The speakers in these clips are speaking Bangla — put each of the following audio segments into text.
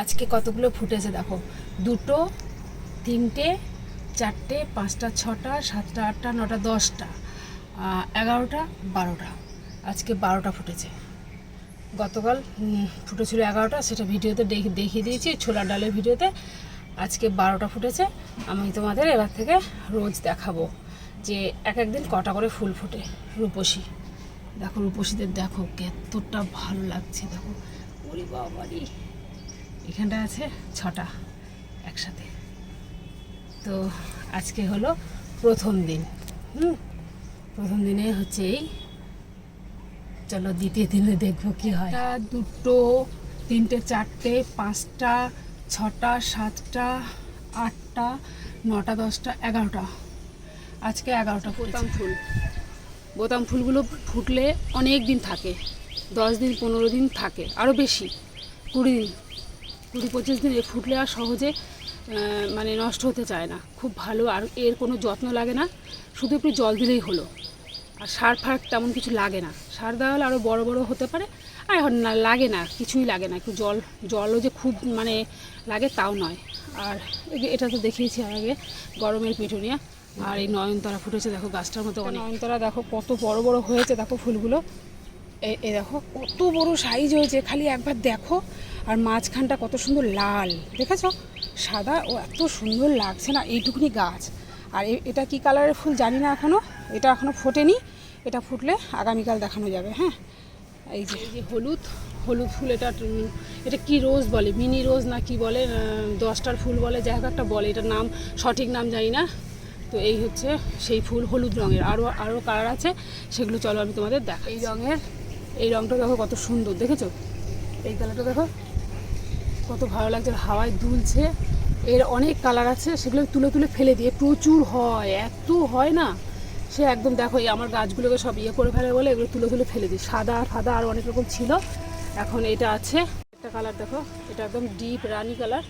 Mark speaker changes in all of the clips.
Speaker 1: আজকে কতগুলো ফুটেছে দেখো? দুটো, তিনটে, চারটে, পাঁচটা, ছটা, সাতটা, আটটা, নটা, দশটা এগারোটা, বারোটা। আজকে বারোটা ফুটেছে। গতকাল ফুটেছিল এগারোটা, সেটা ভিডিওতে দেখে, দেখিয়ে দিয়েছি ছোলা ডালের ভিডিওতে। আজকে বারোটা ফুটেছে। আমি তোমাদের এবার থেকে রোজ দেখাবো যে এক একদিন কটা করে ফুল ফোটে রূপসী। দেখো রূপসীদের দেখো, কতটা ভালো লাগছে, দেখো। বাবারি! এখানটা আছে ছটা একসাথে। তো আজকে হলো প্রথম দিন হুম? প্রথম দিনে হচ্ছে এই। চলো দ্বিতীয় দিনে দেখব কি হয়। দুটো তিনটে চারটে পাঁচটা ছটা সাতটা আটটা নটা দশটা এগারোটা। আজকে এগারোটা বোতাম ফুল। বোতাম ফুলগুলো ফুটলে অনেক দিন থাকে। দশ দিন পনেরো দিন থাকে। আরও বেশি কুড়ি দিন। কুড়ি পঁচিশ দিন এ ফুটলে আর সহজে মানে নষ্ট হতে চায় না। খুব ভালো, আর এর কোনো যত্ন লাগে না। শুধু একটু জল দিলেই হলো। আর সার ফার তেমন কিছু লাগে না। সার দেওয়া হলে আরও বড়ো বড়ো হতে পারে। আর এখন না, লাগে না, কিছুই লাগে না। একটু জল, জলও যে খুব মানে লাগে তাও নয়। আর এটা তো দেখিয়েছি আগে, গরমের পিটুনিয়া। আর এই নয়নতারা ফুটেছে, দেখো গাছটার মতো নয়নতারা দেখো কত বড় বড় হয়েছে, দেখো ফুলগুলো। এই দেখো কত বড় সাইজ হয়েছে। খালি একবার দেখো। আর মাঝখানটা কত সুন্দর লাল। দেখেছ? সাদা ও এত সুন্দর লাগছে না এইটুকুনি গাছ। আর এটা কি কালারের ফুল জানি না এখনও এটা এখনও ফোটেনি। এটা ফুটলে আগামীকাল দেখানো যাবে হ্যাঁ? এই যে। এই যে হলুদ হলুদ ফুল এটা এটা কি রোজ বলে? মিনি রোজ না কি বলে? দশটার ফুল বলে যাই হোক একটা বলে। এটার নাম সঠিক নাম জানি না। তো এই হচ্ছে সেই ফুল হলুদ রঙের। আরও আরও কালার আছে সেগুলো চলো আমি তোমাদের দেখ এই রঙের? এই রঙটা দেখো কত সুন্দর দেখেছ? এই কালারটা দেখো। কত ভালো লাগছে, হাওয়ায় দুলছে। এর অনেক কালার আছে, সেগুলো তুলে তুলে ফেলে দিয়ে প্রচুর হয়, এত হয় না। সে একদম দেখো, এই আমার গাছগুলোকে সব ইয়ে করে ফেলে বলে এগুলো তুলে তুলে ফেলে দিই। সাদা, ফাদা আর অনেক রকম ছিল। এখন এটা আছে, একটা কালার দেখো, এটা একদম ডিপ রানি কালার।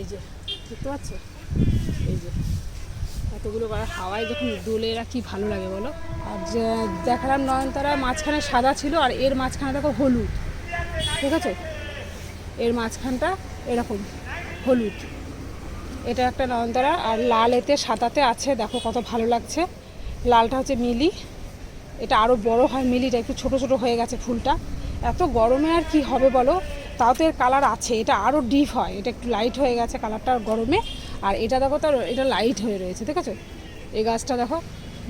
Speaker 1: এই যে, দেখতে পাচ্ছ? এই যে, এতগুলো হাওয়ায় যখন দোলে এরা কী ভালো লাগে বলো? আর যে, দেখালাম নয়নতারা মাঝখানে সাদা ছিল আর এর মাঝখানে দেখো হলুদ। ঠিক আছে? মাঝখানটা এরকম, হলুদ। এটা একটা নয়নতারা, আর লাল এতে, সাদাতে আছে, দেখো কত ভালো লাগছে। লালটা হচ্ছে মিলি। এটা আরও বড় হয় মিলিটা একটু ছোট ছোট হয়ে গেছে ফুলটা। এত গরমে আর কি হবে বলো? তাও তো এর কালার আছে, এটা আরও ডিপ হয়। এটা একটু লাইট হয়ে গেছে কালারটা গরমে। আর এটা দেখো তো এটা লাইট হয়ে রয়েছে, দেখেছ? এই গাছটা দেখো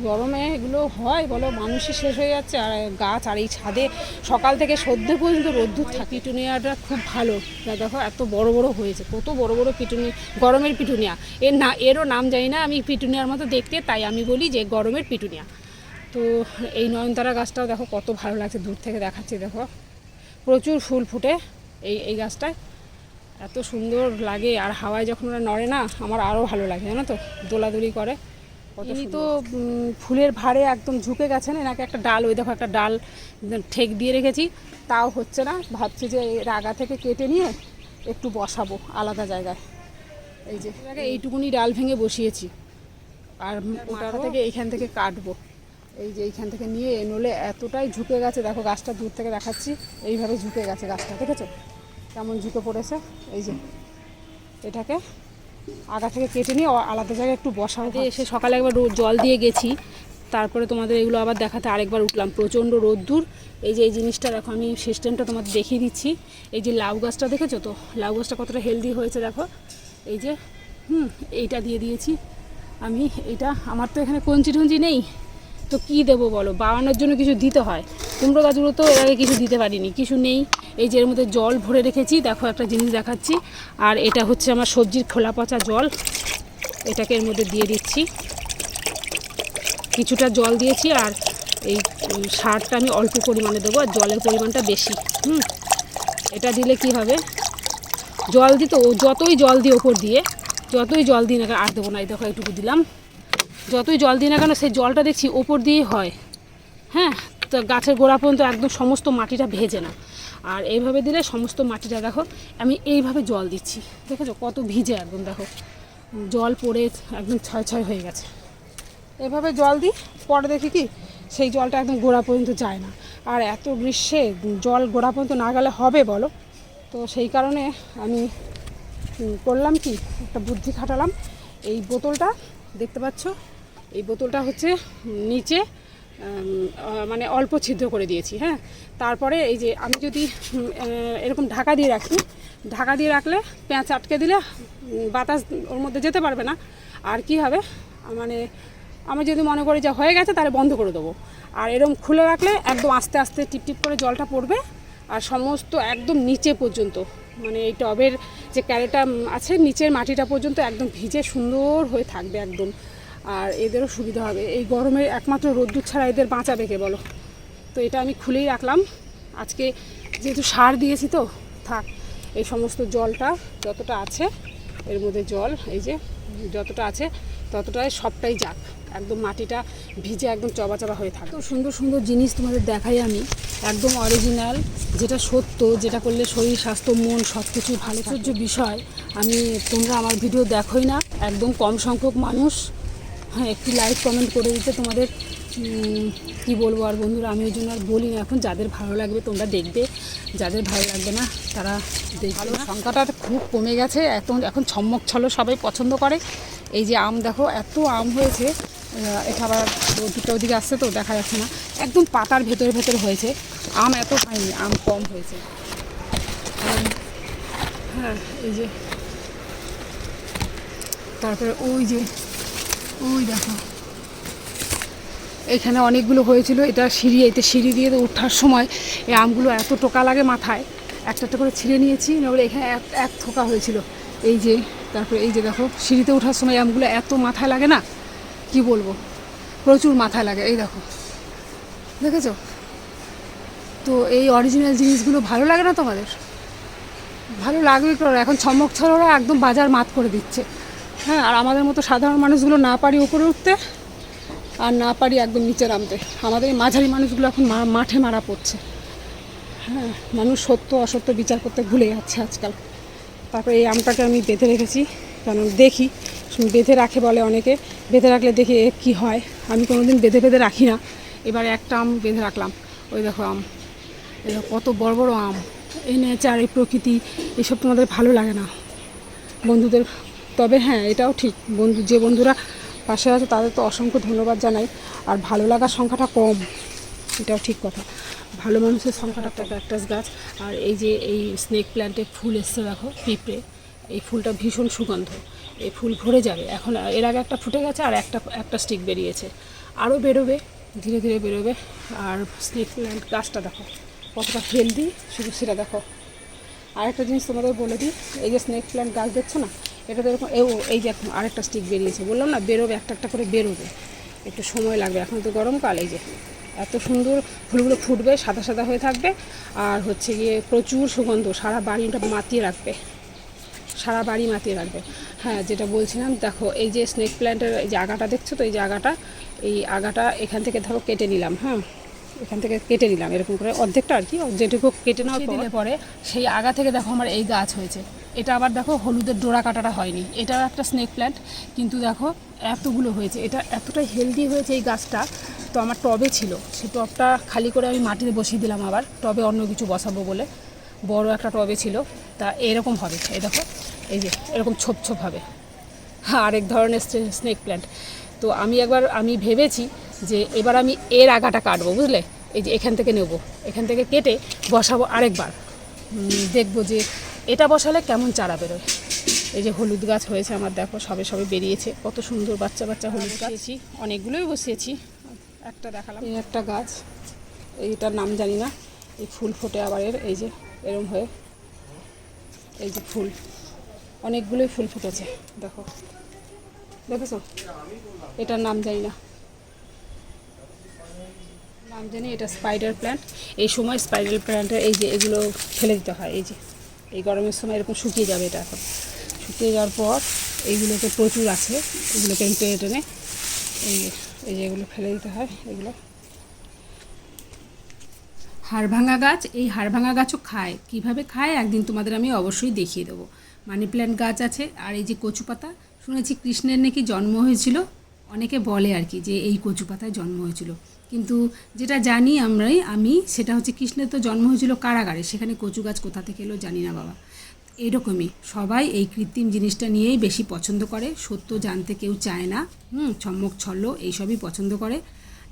Speaker 1: গরমে এগুলো হয় বলো মানুষই শেষ হয়ে যাচ্ছে, আর গাছ আর এই ছাদে সকাল থেকে সন্ধ্যে পর্যন্ত রোদ্দুর থাকে। পিটুনিয়াটা খুব ভালো। দেখো, এত বড় বড় হয়েছে, কত বড় বড় পিটুনি, গরমের পিটুনিয়া। এর না, এরও নাম জানি না, আমি পিটুনিয়ার মতো দেখতে, তাই আমি বলি যে গরমের পিটুনিয়া। তো এই নয়নতারা গাছটাও দেখো, কত ভালো লাগছে, দূর থেকে দেখাচ্ছি, দেখো। প্রচুর ফুল ফুটে এই এই গাছটায়। এত সুন্দর লাগে, আর হাওয়ায় যখন ওরা নড়ে না, আমার আরও ভালো লাগে, জানো তো, দোলাদুলি করে। ইনি তো ফুলের ভারে একদম ঝুঁকে গেছেন এনাকে একটা ডাল ওই দেখো একটা ডাল ঠেক দিয়ে রেখেছি। তাও হচ্ছে না ভাবছি যে এর আগা থেকে কেটে নিয়ে একটু বসাবো আলাদা জায়গায়। এই যে এইটুকুনি ডাল ভেঙে বসিয়েছি। আর ওটা থেকে এইখান থেকে কাটবো। এই যে এইখান থেকে নিয়ে নলে এতটাই ঝুঁকে গেছে দেখো গাছটা দূর থেকে দেখাচ্ছি এইভাবে ঝুঁকে গেছে গাছটা দেখেছ? কেমন ঝুঁকে পড়েছে? এই যে এটাকে আগা থেকে কেটে নিয়ে আলাদা জায়গায় একটু বসা এসে সকালে একবার জল দিয়ে গেছি। তারপরে তোমাদের এগুলো আবার দেখাতে আরেকবার উঠলাম। প্রচণ্ড রোদ্দুর। এই যে এই জিনিসটা দেখো আমি সিস্টেমটা তোমাদের দেখিয়ে দিচ্ছি। এই যে লাউ গাছটা দেখেছ তো? লাউ গাছটা কতটা হেলদি হয়েছে দেখো। এই যে হুম এইটা দিয়ে দিয়েছি। আমি এটা আমার তো এখানে কঞ্চি টঞ্চি নেই। তো কি দেবো বলো? বাড়ানোর জন্য কিছু দিতে হয়। কুমড়ো গাছগুলো তো এর আগে কিছু দিতে পারিনি। কিছু নেই। এই যে এর মধ্যে জল ভরে রেখেছি, দেখো একটা জিনিস দেখাচ্ছি। আর এটা হচ্ছে আমার সবজির খোলা পচা জল। এটাকে এর মধ্যে দিয়ে দিচ্ছি। কিছুটা জল দিয়েছি আর এই সারটা আমি অল্প পরিমাণে দেবো আর জলের পরিমাণটা বেশি, হুম? এটা দিলে কি হবে? জল দিত, ও যতই জল দিই ওপর দিয়ে, যতই জল দিই না কেন, আর দেবো না, এই দেখো এইটুকু দিলাম। যতই জল দিই না কেন, সেই জলটা দেখছি ওপর দিয়েই হয়। হ্যাঁ তো গাছের গোড়া পর্যন্ত একদম সমস্ত মাটিটা ভেজে না। আর এইভাবে দিলে সমস্ত মাটিটা দেখো, আমি এইভাবে জল দিচ্ছি। দেখেছ? কত ভিজে একদম, দেখো। জল পড়ে একদম ছয় ছয় হয়ে গেছে। এভাবে জল দিই, পরে দেখি কি, সেই জলটা একদম গোড়া পর্যন্ত যায় না। আর এত গ্রীষ্মে জল গোড়া পর্যন্ত না গেলে হবে বলো? তো সেই কারণে আমি করলাম কি, একটা বুদ্ধি খাটালাম। এই বোতলটা, দেখতে পাচ্ছ? এই বোতলটা হচ্ছে নিচে মানে অল্প ছিদ্র করে দিয়েছি হ্যাঁ? তারপরে এই যে আমি যদি এরকম ঢাকা দিয়ে রাখি, ঢাকা দিয়ে রাখলে পেঁয়াজ আটকে দিলে বাতাস ওর মধ্যে যেতে পারবে না। আর কি হবে? মানে আমি যদি মনে করি যে হয়ে গেছে, তাহলে বন্ধ করে দেবো। আর এরকম খুলে রাখলে একদম আস্তে আস্তে টিপ টিপ করে জলটা পড়বে, আর সমস্ত একদম নিচে পর্যন্ত মানে এই টবের যে ক্যারেটা আছে, নিচের মাটিটা পর্যন্ত একদম ভিজে সুন্দর হয়ে থাকবে একদম। আর এদেরও সুবিধা হবে। এই গরমে একমাত্র রোদ্দুর ছাড়া এদের বাঁচাবে কে বলো? তো এটা আমি খুলেই রাখলাম। আজকে যেহেতু সার দিয়েছি তো, থাক, এই সমস্ত জলটা যতটা আছে, এর মধ্যে জল, এই যে যতটা আছে ততটাই সবটাই যাক। একদম মাটিটা ভিজে একদম চবা চবা হয়ে থাকে। তো সুন্দর সুন্দর জিনিস তোমাদের দেখাই আমি। একদম অরিজিনাল যেটা সত্য, যেটা করলে শরীর, স্বাস্থ্য, মন সব কিছু ভালো বিষয়। আমি, তোমরা আমার ভিডিও দেখোই না। একদম কম সংখ্যক মানুষ। একটু লাইক কমেন্ট করে দিতে তোমাদের কি বলব আর বন্ধুরা আমি ওই জন্য আর বলি না এখন যাদের ভালো লাগবে তোমরা দেখবে যাদের ভালো লাগবে না তারা দেখবে না। সংখ্যাটা খুব কমে গেছে এখন এখন ছম্মক ছলো সবাই পছন্দ করে। এই যে আম দেখো এত আম হয়েছে এটা আবার দুটো ওদিকে আসছে তো দেখা যাচ্ছে না। একদম পাতার ভেতরে ভেতরে হয়েছে। আম এত হয়নি আম কম হয়েছে। হ্যাঁ এই যে তারপরে ওই যে ওই দেখো। এখানে অনেকগুলো হয়েছিল, এটা সিঁড়ি এতে সিঁড়ি দিয়ে ওঠার সময় এই আমগুলো এত টোকা লাগে মাথায়। একটা একটা করে ছিঁড়ে নিয়েছি নইলে এখানে এক এক থোকা হয়েছিল। এই যে, তারপরে এই যে দেখো, সিঁড়িতে ওঠার সময় আমগুলো এত মাথায় লাগে না, কি বলব? প্রচুর মাথায় লাগে, এই দেখো। দেখেছ? তো এই অরিজিনাল জিনিসগুলো ভালো লাগে না তোমাদের? ভালো লাগবে তো এখন ছমক ছড়রা একদম বাজার মাত করে দিচ্ছে। হ্যাঁ আর আমাদের মতো সাধারণ মানুষগুলো না পারি উপরে উঠতে আর না পারি একদম নিচে নামতে। আমাদের এই মাঝারি মানুষগুলো এখন মাঠে মারা পড়ছে। হ্যাঁ মানুষ সত্য অসত্য বিচার করতে ভুলে যাচ্ছে আজকাল। তারপরে এই আমটাকে আমি বেঁধে রেখেছি, কারণ দেখি, বেঁধে রাখে বলে অনেকে। বেঁধে রাখলে দেখি এ কী হয়। আমি কোনো দিন বেঁধে বেঁধে রাখি না। এবার একটা আম বেঁধে রাখলাম। ওই দেখো আম। দেখো কত বড় বড় আম। এই নেচার এই প্রকৃতি, এসব তোমাদের ভালো লাগে না। বন্ধুদের তবে হ্যাঁ এটাও ঠিক। বন্ধু যে বন্ধুরা পাশে আছে, তাদের তো অসংখ্য ধন্যবাদ জানাই। আর ভালো লাগার সংখ্যাটা কম, এটাও ঠিক কথা। ভালো মানুষের সংখ্যাটা একটা ক্যাকটাস গাছ, আর এই যে এই স্নেক প্ল্যান্টে ফুল এসছে দেখো, পিঁপড়ে। এই ফুলটা ভীষণ সুগন্ধ। এই ফুল ভরে যাবে। এখন এর আগে একটা ফুটে গেছে, আর একটা একটা স্টিক বেরিয়েছে। আরও বেরোবে, ধীরে ধীরে বেরোবে। আর স্নেক প্ল্যান্ট গাছটা দেখো, কতটা হেলদি শুধু সেটা দেখো। আরেকটা জিনিস তোমাদের বলে দিই, এই যে স্নেক প্ল্যান্ট গাছ দেখছ না এটা তো এরকম এই যে আরেকটা স্টিক বেরিয়েছে, বললাম না, বেরোবে, একটা একটা করে বেরোবে। একটু সময় লাগবে, এখন তো গরমকাল, এই যে এত সুন্দর ফুলগুলো ফুটবে, সাদা সাদা হয়ে থাকবে, আর হচ্ছে গিয়ে প্রচুর সুগন্ধ, সারা বাড়িটা মাতিয়ে রাখবে, সারা বাড়ি মাতিয়ে রাখবে। হ্যাঁ যেটা বলছিলাম, দেখো, এই যে স্নেক প্ল্যান্টের এই যে আগাটা, দেখছ তো, এই যে আগাটা, এই আগাটা এখান থেকে ধরো কেটে নিলাম হ্যাঁ? এখান থেকে কেটে নিলাম এরকম করে অর্ধেকটা আর কি যেটুকু কেটে নেওয়ার দিলে পরে সেই আগা থেকে দেখো আমার এই গাছ হয়েছে। এটা আবার দেখো হলুদের ডোরা কাটাটা হয়নি। এটাও একটা স্নেক প্ল্যান্ট কিন্তু দেখো এতগুলো হয়েছে। এটা এতটাই হেলদি হয়েছে এই গাছটা তো আমার টবে ছিল। সেই টবটা খালি করে আমি মাটিতে বসিয়ে দিলাম আবার টবে অন্য কিছু বসাবো বলে। বড় একটা টবে ছিল তা এরকম হবে। এই দেখো এই যে এরকম ছোপ ছোপ হবে। হ্যাঁ আরেক ধরনের স্নেক প্ল্যান্ট তো আমি একবার আমি ভেবেছি যে এবার আমি এর আগাটা কাটবো বুঝলে? এই যে এখান থেকে নেব। এখান থেকে কেটে বসাবো আরেকবার। দেখব যে এটা বসালে কেমন চারা বেরোয়। এই যে হলুদ গাছ হয়েছে আমার দেখো সবে সবে বেরিয়েছে। কত সুন্দর বাচ্চা বাচ্চা হলুদ গাছ। অনেকগুলোই বসিয়েছি। একটা দেখালাম। এই একটা গাছ। এইটার নাম জানি না। এই ফুল ফোটে আবার এর এই যে এরম হয়ে। এই যে ফুল। অনেকগুলোই ফুল ফুটেছে দেখো। দেখেছ? এটার নাম জানি না। নাম জানি এটা স্পাইডার প্ল্যান্ট এই সময় স্পাইডার প্ল্যান্টের এই যে এগুলো ফেলে দিতে হয়, এই যে, এই গরমের সময় এরকম শুকিয়ে যাবে এটা এখন। শুকিয়ে যাওয়ার পর এইগুলোকে প্রচুর আছে, এগুলোকে টেনে টেনে এই এই যে এগুলো ফেলে দিতে হয়, এগুলো। হাড়ভাঙা গাছ, এই হাড়ভাঙা গাছও খায়। কীভাবে খায়? একদিন তোমাদের আমি অবশ্যই দেখিয়ে দেবো। মানি প্ল্যান্ট গাছ আছে, আর এই যে কচু পাতা শুনেছি কৃষ্ণের নাকি জন্ম হয়েছিল অনেকে বলে আর কি যে এই কচু পাতায় জন্ম হয়েছিল। কিন্তু যেটা জানি আমরাই, আমি, সেটা হচ্ছে কৃষ্ণের তো জন্ম হয়েছিল কারাগারে, সেখানে কচু গাছ কোথা থেকে এলো জানি না বাবা। এরকমই, সবাই এই কৃত্রিম জিনিসটা নিয়েই বেশি পছন্দ করে, সত্য জানতে কেউ চায় না, হুম ছম্মক ছল্ল, এইসবই পছন্দ করে।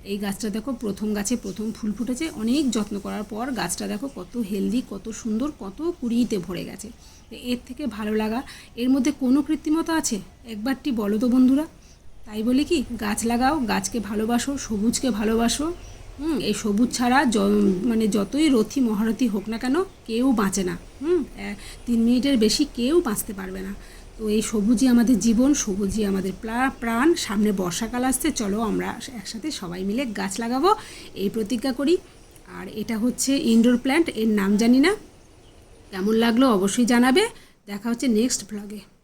Speaker 1: এই গাছটা দেখো, প্রথম গাছে প্রথম ফুল ফুটেছে, অনেক যত্ন করার পর গাছটা দেখো কত হেলদি, কত সুন্দর, কত কুড়িতে ভরে গেছে। এর থেকে ভালো লাগা, এর মধ্যে কোনো কৃত্রিমতা আছে? একবারটি বলো তো বন্ধুরা। তাই বলে কি, গাছ লাগাও, গাছকে ভালোবাসো, সবুজকে ভালোবাসো। হুম, এই সবুজ ছাড়া য মানে যতই রথি, মহারথি হোক না কেন, কেউ বাঁচে না। হুম তিন মিনিটের বেশি কেউ বাঁচতে পারবে না। তো এই সবুজই আমাদের জীবন, সবুজই আমাদের প্রা- প্রাণ। সামনে বর্ষাকাল আসছে, চলো আমরা একসাথে সবাই মিলে গাছ লাগাবো। এই প্রতিজ্ঞা করি। আর এটা হচ্ছে ইনডোর প্ল্যান্ট এর নাম জানি না। কেমন লাগল অবশ্যই জানাবে। দেখা হচ্ছে নেক্সট ব্লগে